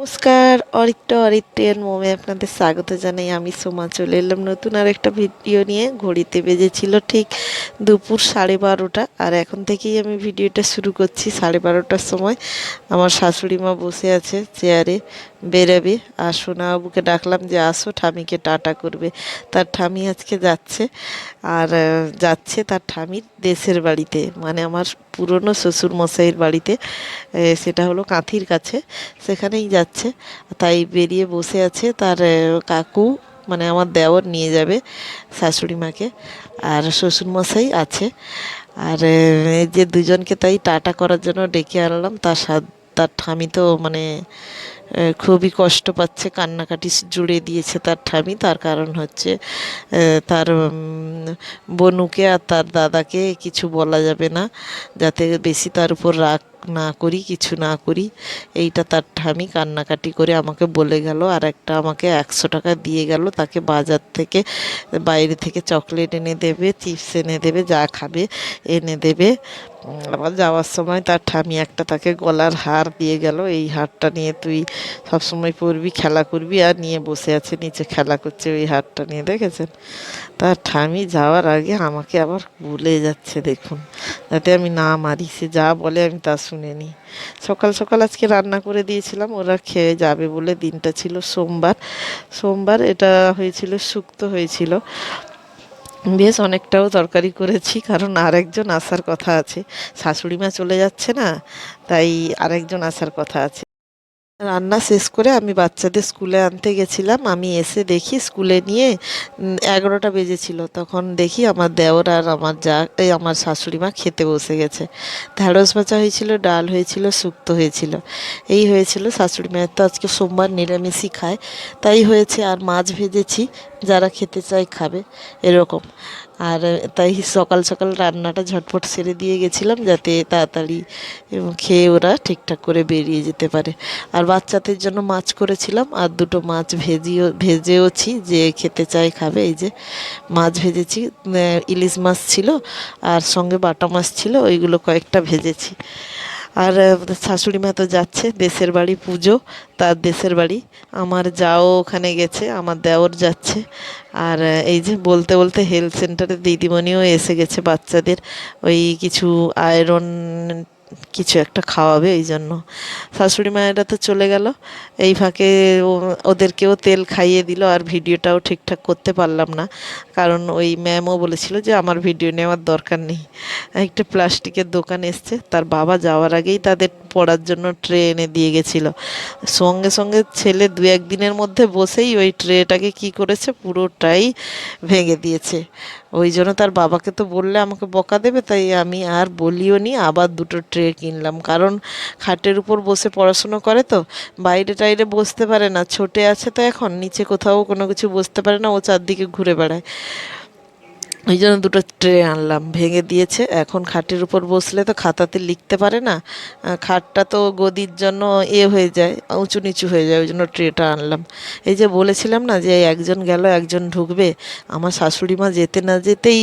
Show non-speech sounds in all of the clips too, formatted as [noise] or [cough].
নমস্কার অরিত্র অরিত্রের মোমে আপনাদের স্বাগত জানাই। আমি সোমা, চলে এলাম নতুন আর একটা ভিডিও নিয়ে। ঘড়িতে বেজেছিল ঠিক দুপুর সাড়ে বারোটা। আর এখন থেকেই আমি ভিডিওটা শুরু করছি সাড়ে বারোটার সময়। আমার শাশুড়ি মা বসে আছে চেয়ারে। বেরাবে। আর সোনাবাবুকে ডাকলাম যে আসো, ঠামিকে টাটা করবে। তার ঠামি আজকে যাচ্ছে। আর যাচ্ছে তার ঠামির দেশের বাড়িতে। মানে আমার পুরনো শ্বশুর মশাইয়ের বাড়িতে সেটা হলো কাঁথির কাছে। সেখানেই যাচ্ছে। তাই বেরিয়ে বসে আছে তার কাকু। মানে আমার দেওর নিয়ে যাবে শাশুড়ি মাকে। আর শ্বশুরমশাই আছে। আর যে দুজনকে তাই টাটা করার জন্য ডেকে আনলাম। তার সাথ তার ঠামি তো মানে খুবই কষ্ট পাচ্ছে, কান্নাকাটি জুড়ে দিয়েছে তার ঠামি। তার কারণ হচ্ছে তার বনুকে আর তার দাদাকে কিছু বলা যাবে না, যাতে বেশি তার উপর রাগ না করি, কিছু না করি, এইটা তার ঠামি কান্নাকাটি করে আমাকে বলে গেল আর একটা আমাকে একশো টাকা দিয়ে গেল, তাকে বাজার থেকে, বাইরে থেকে চকলেট এনে দেবে, চিপস এনে দেবে, যা খাবে এনে দেবে। আবার যাওয়ার সময় তার ঠামি একটা তাকে গলার হার দিয়ে গেল, এই হারটা নিয়ে তুই সবসময় পরবি, খেলা করবি আর নিয়ে বসে আছে, নিচে খেলা করছে ওই হারটা নিয়ে, দেখেছেন? তার ঠামি যাওয়ার আগে আমাকে আবার ভুলে যাচ্ছে, দেখুন। যাতে আমি না মারি, সে যা বলে আমি তা শুনে নিই সকাল সকাল আজকে রান্না করে দিয়েছিলাম, ওরা খেয়ে যাবে বলে দিনটা ছিল সোমবার। সোমবার এটা হয়েছিল সুক্ত হয়েছিল। বেশ অনেকটাও তরকারি করেছি, কারণ আরেকজন আসার কথা আছে। শাশুড়ি মা চলে যাচ্ছে না, তাই আরেকজন আসার কথা আছে। রান্না শেষ করে আমি বাচ্চাদের স্কুলে আনতে গেছিলাম। আমি এসে দেখি স্কুলে নিয়ে এগারোটা বেজেছিল। তখন দেখি আমার দেওর আর আমার যা, এই আমার শাশুড়ি মা খেতে বসে গেছে। ঢ্যাঁড়স ভাজা হয়েছিল, ডাল হয়েছিল, শুক্তো হয়েছিল। এই হয়েছিল, শাশুড়ি মায়ের তো আজকে সোমবার নিরামিষই খায়। তাই হয়েছে, আর মাছ ভেজেছি। যারা খেতে চায় খাবে, এরকম। আর তাই সকাল সকাল রান্নাটা ঝটপট সেরে দিয়ে গেছিলাম যাতে তাড়াতাড়ি খেয়ে ওরা ঠিকঠাক করে বেরিয়ে যেতে পারে। আর বাচ্চাদের জন্য মাছ করেছিলাম, আর দুটো মাছ ভেজিও, ভেজেওছি যে খেতে চায় খাবে। এই যে মাছ ভেজেছি ইলিশ মাছ ছিল, আর সঙ্গে বাটা মাছ ছিল, ওইগুলো কয়েকটা ভেজেছি। আর শাশুড়িমা তো যাচ্ছে, দেশের বাড়ি পুজো, তার দেশের বাড়ি। আমার যাও ওখানে গেছে, আমার দেওর যাচ্ছে। আর এই যে বলতে বলতে হেলথ সেন্টারে দিদিমণিও এসে গেছে বাচ্চাদের। ওই কিছু আয়রন কিছু একটা খাওয়াবে, এই জন্য। শাশুড়ি মায়েরা তো চলে গেল। এই ফাঁকে ওদেরকেও তেল খাইয়ে দিল আর ভিডিওটাও ঠিকঠাক করতে পারলাম না। কারণ ওই ম্যামও বলেছিল যে, আমার ভিডিও নেওয়ার দরকার নেই। একটা প্লাস্টিকের দোকান এসছে, তার বাবা যাওয়ার আগেই তাদের পড়ার জন্য ট্রে এনে দিয়ে গেছিল। সঙ্গে সঙ্গে ছেলে দু একদিনের মধ্যে বসেই ওই ট্রেটাকে কি করেছে, পুরোটাই ভেঙে দিয়েছে। ওই জন্য তার বাবাকে তো বললে আমাকে বকা দেবে, তাই আমি আর বলিও নি, আবার দুটো ট্রে কিনলাম। কারণ খাটের উপর বসে পড়াশুনো করে তো, বাইরে টাইরে বসতে পারে না, ছোটে আছে তো এখন, নিচে কোথাও কোনো কিছু বসতে পারে না, ও চারদিকে ঘুরে বেড়ায়। ওই জন্য দুটো ট্রে আনলাম, ভেঙে দিয়েছে। এখন খাটের উপর বসলে তো খাতাতে লিখতে পারে না। খাটটা তো গদির জন্য এ হয়ে যায়, উঁচু নিচু হয়ে যায়, ওই জন্য ট্রেটা আনলাম। এই যে বলেছিলাম না যে একজন গেল, একজন ঢুকবে, আমার শাশুড়ি মা যেতে না যেতেই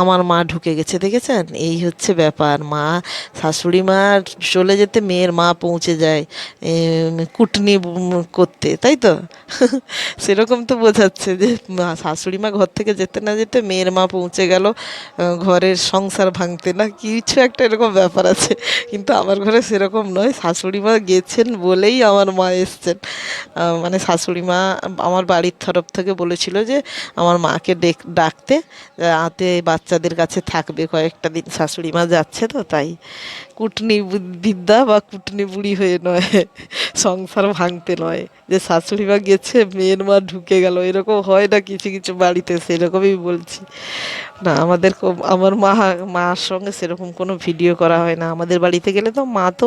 আমার মা ঢুকে গেছে, দেখেছেন? এই হচ্ছে ব্যাপার, মা, শাশুড়ি মা চলে যেতে মেয়ের মা পৌঁছে যায় কুটনি করতে, তাই তো? [laughs] সেরকম তো বোঝাচ্ছে যে শাশুড়ি মা ঘর থেকে যেতে না যেতে মেয়ের মা পৌঁছে গেল ঘরের সংসার ভাঙতে। না, কিছু একটা এরকম ব্যাপার আছে, কিন্তু আমার ঘরে সেরকম নয়। শাশুড়ি মা গেছেন বলেই আমার মা এসছেন। মানে শাশুড়ি মা আমার বাড়ির তরফ থেকে বলেছিল যে, আমার মাকে ডেক, ডাকতে আতে বাচ্চাদের কাছে থাকবে। কয়েকটা দিন শাশুড়ি মা যাচ্ছে তো, তাই কুটনি বিদ্যা বা কুটনি বুড়ি হয়ে নয়, সংসার ভাঙতে নয়। যে শাশুড়ি মা গেছে, মেয়ের মা ঢুকে গেল, এরকম হয় না কিছু কিছু বাড়িতে, সেরকমই বলছি। না, আমাদের আমার মা, মার সঙ্গে সেরকম কোনো ভিডিও করা হয় না। আমাদের বাড়িতে গেলে তো মা তো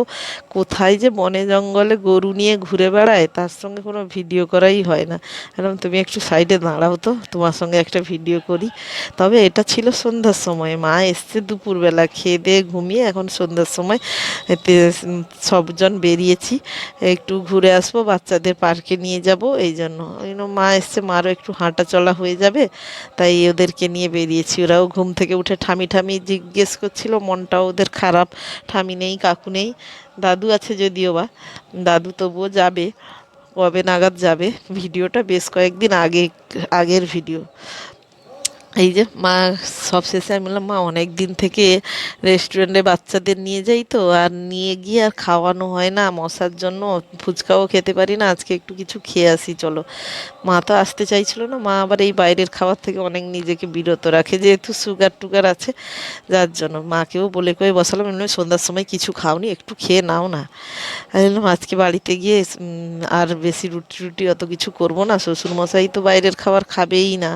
কোথায় যে বনে জঙ্গলে গরু নিয়ে ঘুরে বেড়ায়, তার সঙ্গে কোনো ভিডিও করাই হয় না। এরকম তুমি একটু সাইডে দাঁড়াও তো, তোমার সঙ্গে একটা ভিডিও করি। তবে এটা ছিল সন্ধ্যার সময়। মা এসছে দুপুরবেলা, খেয়ে দিয়ে ঘুমিয়ে এখন সন্ধ্যার সময় সবজন বেরিয়েছি। একটু ঘুরে আসব, বাচ্চাদের পার্কে নিয়ে যাব, এই জন্য। ওই জন্য মা এসছে, মারও একটু হাঁটা চলা হয়ে যাবে, তাই ওদেরকে নিয়ে বেরিয়েছি। ওরাও ঘুম থেকে উঠে ঠামি ঠামি জিজ্ঞেস করছিল, মনটাও ওদের খারাপ, ঠামি নেই, কাকু নেই, দাদু আছে যদিও বা, দাদু তবুও যাবে, কবে নাগাদ যাবে, ভিডিওটা বেশ কয়েকদিন আগে, আগের ভিডিও। এই যে মা সব শেষে আমি বললাম, মা, অনেক দিন থেকে রেস্টুরেন্টে বাচ্চাদের নিয়ে যাই তো, আর নিয়ে গিয়ে আর খাওয়ানো হয় না, মশার জন্য ফুচকাও খেতে পারি না, আজকে একটু কিছু খেয়ে আসি, চলো। মা তো আসতে চাইছিল না, মা আবার এই বাইরের খাবার থেকে অনেক নিজেকে বিরত রাখে, যেহেতু সুগার টুগার আছে, যার জন্য মাকেও বলে কয়ে বসালাম, এমনি সন্ধ্যার সময় কিছু খাওনি, একটু খেয়ে নাও না। আমি বললাম, আজকে বাড়িতে গিয়ে আর বেশি রুটি রুটি অত কিছু করব না, শ্বশুরমশাই তো বাইরের খাবার খাবেই না,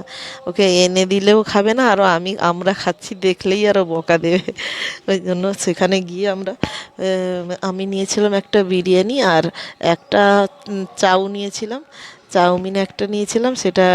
ওকে এনে দিলেও খাবে না আরও আমি, আমরা খাচ্ছি, দেখলেই আরও বকা দেবে। ওই জন্য সেখানে গিয়ে আমরা আমি নিয়েছিলাম একটা বিরিয়ানি আর একটা চাউ নিয়েছিলাম। চাউমিন একটা নিয়েছিলাম, সেটা